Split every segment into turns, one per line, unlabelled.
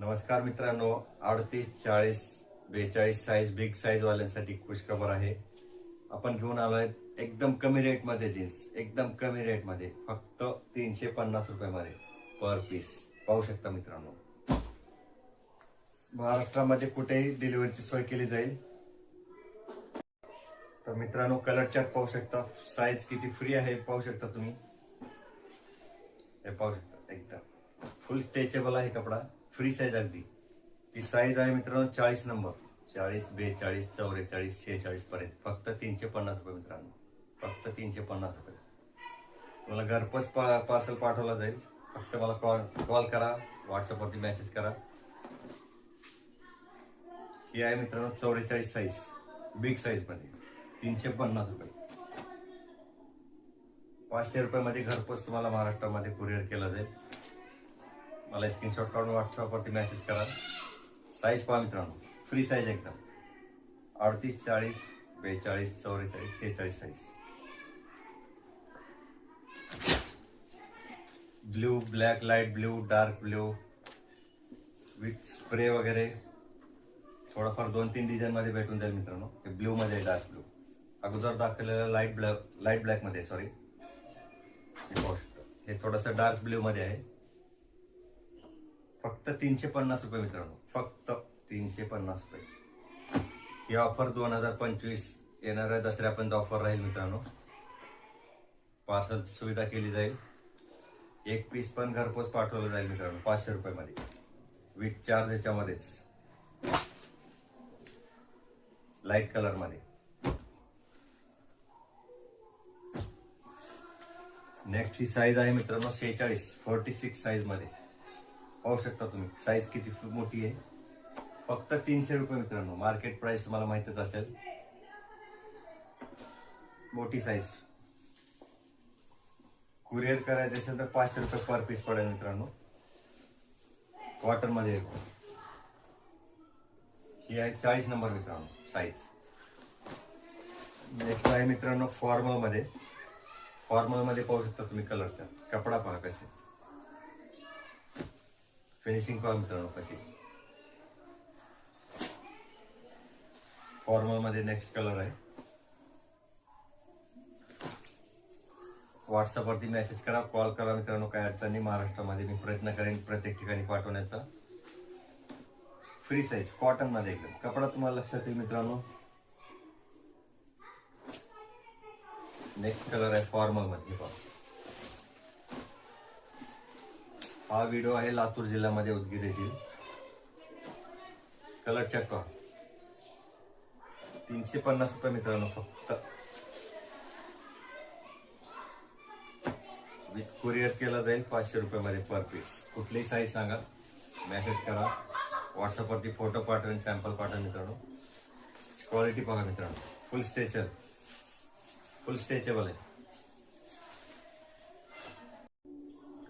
नमस्कार मित्रांनो अडतीस चाळीस बेचाळीस साईज बिग साईज वाल्यांसाठी खुशखबर आहे. आपण घेऊन आलोय एकदम कमी रेटमध्ये जीन्स एकदम कमी रेटमध्ये. फक्त तीनशे पन्नास रुपये मध्ये पर पीस पाहू शकता मित्रांनो. महाराष्ट्रामध्ये कुठेही डिलिव्हरीची सोय केली जाईल. तर मित्रांनो कलर चार्ट पाहू शकता. साईज किती फ्री आहे पाहू शकता तुम्ही. हे पाहू शकता. एकदम. फुल स्ट्रेचेबल आहे कपडा. फ्री साईज अगदी. ती साईज आहे मित्रांनो चाळीस नंबर. चाळीस बेचाळीस चौवेचाळीस शेहेचाळीस पर्यंत. फक्त तीनशे पन्नास रुपये मित्रांनो. फक्त तीनशे पन्नास रुपये. तुम्हाला घरपोच पार्सल पाठवला जाईल. फक्त मला कॉल कॉल करा. व्हॉट्सअपवरती मेसेज करा. ही आहे मित्रांनो चौवेचाळीस साईज बिग साईजमध्ये. तीनशे पन्नास रुपये. पाचशे रुपयामध्ये घरपोच तुम्हाला महाराष्ट्रामध्ये कुरिअर केला जाईल. मला स्क्रीनशॉट काढून व्हॉट्सअपवरती मेसेज करा. साईज पहा मित्रांनो. फ्री साईज एकदम. अडतीस चाळीस बेचाळीस चौवेचाळीस सेहेचाळीस size blue black light blue dark blue with spray वगैरे. थोडंफार दोन तीन डिझाईनमध्ये भेटून जाईल मित्रांनो. हे ब्ल्यूमध्ये आहे डार्क ब्ल्यू अगोदर दाखवलेलं लाइट ब्लॅक लाइट ब्लॅकमध्ये सॉरी हे थोडंसं डार्क ब्ल्यूमध्ये आहे. फक्त तीनशे पन्नास रुपये मित्रांनो. फक्त तीनशे पन्नास रुपये. ही ऑफर दोन हजार पंचवीस येणाऱ्या दसऱ्यापर्यंत ऑफर राहील मित्रांनो. पार्सल सुविधा केली जाईल. एक पीस पण घरपोच पाठवलं जाईल मित्रांनो पाचशे रुपयामध्ये. विथ चार्ज याच्यामध्येच. लाइट कलरमध्ये नेक्स्ट ही साईज आहे मित्रांनो सेहेचाळीस फोर्टी सिक्स साईजमध्ये. पाहू शकता तुम्ही. साईज किती मोठी आहे? फक्त तीनशे रुपये मित्रांनो. मार्केट प्राइस तुम्हाला माहितच असेल. मोठी साईज कुरिअर करायचं असेल तर पाचशे रुपये पर पीस पडेल मित्रांनो. कॉटनमध्ये ही आहे चाळीस नंबर मित्रांनो साईज नेक्स्ट आहे मित्रांनो फॉर्मलमध्ये. फॉर्मलमध्ये पाहू शकता तुम्ही कलरचा कपडा पहा कसे. फिनिशिंग पहा मित्रांनो कशी फॉर्मलमध्ये नेक्स्ट कलर आहे. व्हॉट्सअपवरती मेसेज करा कॉल करा मित्रांनो काय अडचणी महाराष्ट्रामध्ये मी प्रयत्न करेन प्रत्येक ठिकाणी पाठवण्याचा. फ्री साईज कॉटनमध्ये एकदम. कपडा तुम्हाला लक्षात येईल मित्रांनो. नेक्स्ट कलर आहे फॉर्मलमध्ये पहा हा व्हिडिओ आहे लातूर जिल्ह्यामध्ये उदगीर येथील. कलर चेक तीनशे पन्नास रुपये मित्रांनो फक्त. विथ कुरिअर केला जाईल पाचशे रुपयामध्ये पर पीस कुठलीही साईज सांगा. मेसेज करा. व्हॉट्सअपवरती फोटो पाठवेन सॅम्पल पाठवा मित्रांनो. क्वालिटी बघा मित्रांनो. फुल स्ट्रेचर फुल स्ट्रेचेबल आहे.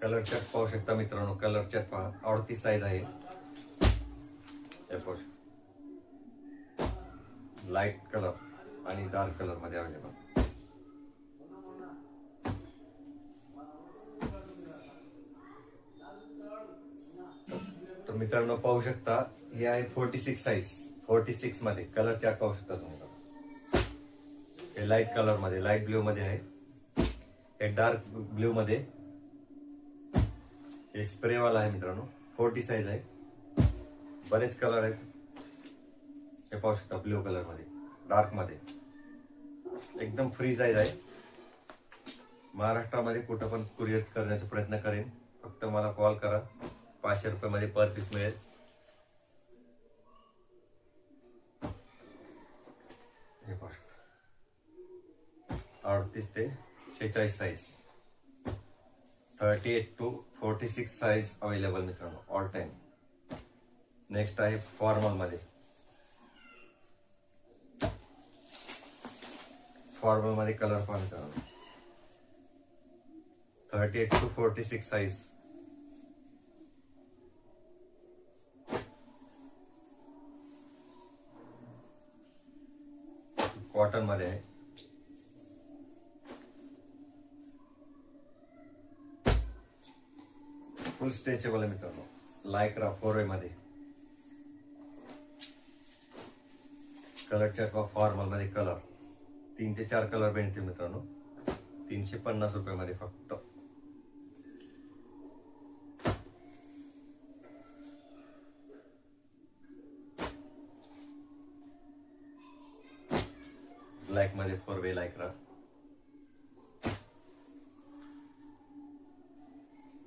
कलर चॅट पाहू शकता मित्रांनो. कलर चॅट पहा. अडतीस साईज आहे. लाइट कलर आणि डार्क कलरमध्ये अवेलेबल तर मित्रांनो पाहू शकता हे आहे फोर्टी सिक्स साईज फोर्टी सिक्समध्ये. कलर चॅट पाहू शकता तुम्ही. हे लाइट कलरमध्ये लाइट ब्ल्यू मध्ये आहे. हे डार्क ब्ल्यू मध्ये हे स्प्रेवाला आहे मित्रांनो. फोर्टी साईज आहे. बरेच कलर आहेत. हे पाहू शकता ब्ल्यू कलरमध्ये डार्कमध्ये. एकदम फ्री साईज आहे. महाराष्ट्रामध्ये कुठं पण कुरिअर करण्याचा प्रयत्न करेन. फक्त मला कॉल करा. पाचशे रुपये मध्ये पर पीस मिळेल. हे पाहू शकता. अडतीस ते शेहेचाळीस size thirty eight to forty six size available मित्रांनो ऑल टाइम नेक्स्ट आहे फॉर्मलमध्ये. फॉर्मलमध्ये कलर पण मित्रांनो thirty eight to forty six size कॉटनमध्ये आहे. फुल स्ट्रेचेबल आहे मित्रांनो. लायक्रा फोरमध्ये. कलरच्या किंवा फॉर्मलमध्ये कलर तीन ते चार कलर भेटतील मित्रांनो. तीनशे पन्नास रुपयामध्ये फक्त. ब्लॅकमध्ये फोर वे लायक्रा